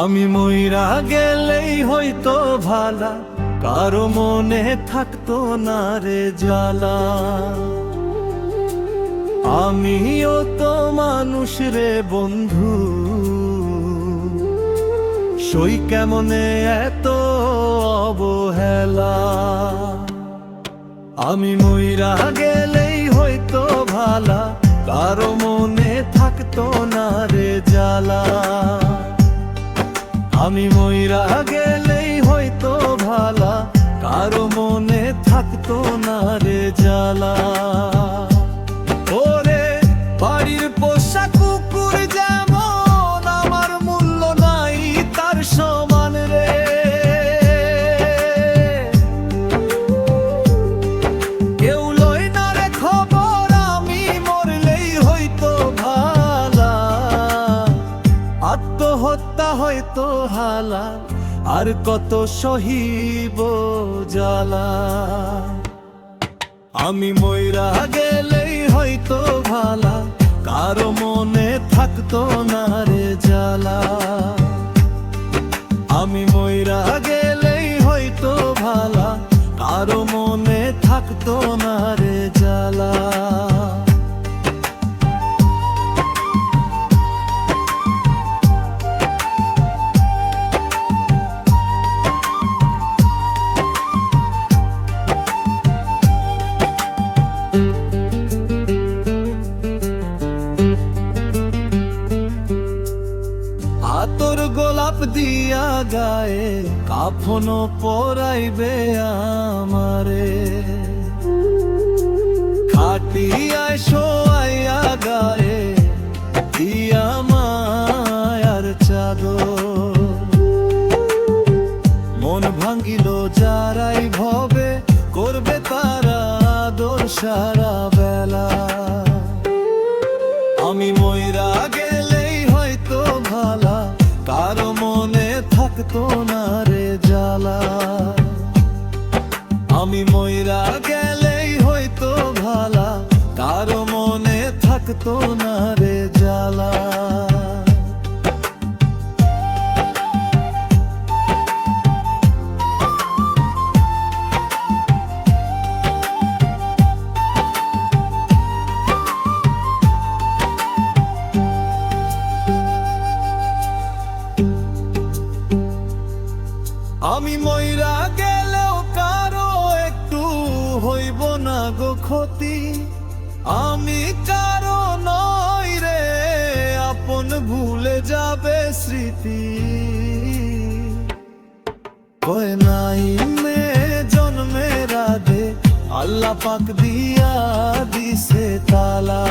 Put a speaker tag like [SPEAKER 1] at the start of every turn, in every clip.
[SPEAKER 1] আমি মইরা গেলেই হয়তো ভালা, কারও মনে থাকতো না রে জ্বালা। আমিও তো মানুষ রে বন্ধু, সই কেমনে এত অবহেলা? আমি মইরা গেলেই হয়তো ভালা, কারও মনে থাকতো না রে জ্বালা। আমি ময়রা গেলেই হয়তো ভালা কারও মনে থাকতো না রে জ্বালা। হয়তো হালা আর কত সহিব জ্বালা। আমি ময়রা গেলেই হয়তো ভালা, কারও মনে থাকতো না রে জ্বালা। আমি ময়রা গেলেই হয়তো ভালা, কারও মনে থাকতো না রে জ্বালা। দিয়া গায়ে কাফন পরাইবে আমারে। খাটিয়ায় শোয়াইয়া গায়ে, দিয়া মায়ার চাদর। মন ভাঙ্গিল যারাই ভবে, করবে তারা দোর সারা বেলা। আমি ময়রা গেলেই না জ্বালা। ক্ষতি। আমি কারও নই রে, আপন ভুলে যাবে স্মৃতি। কয় নাই মে জন্মে রাধে, আল্লাহ পাক দিয়া দিছে তালা।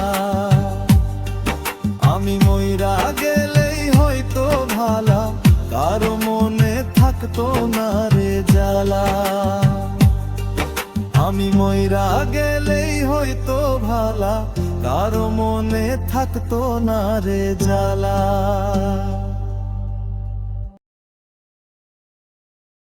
[SPEAKER 1] কারও মনে থাকতো না রে জ্বালা।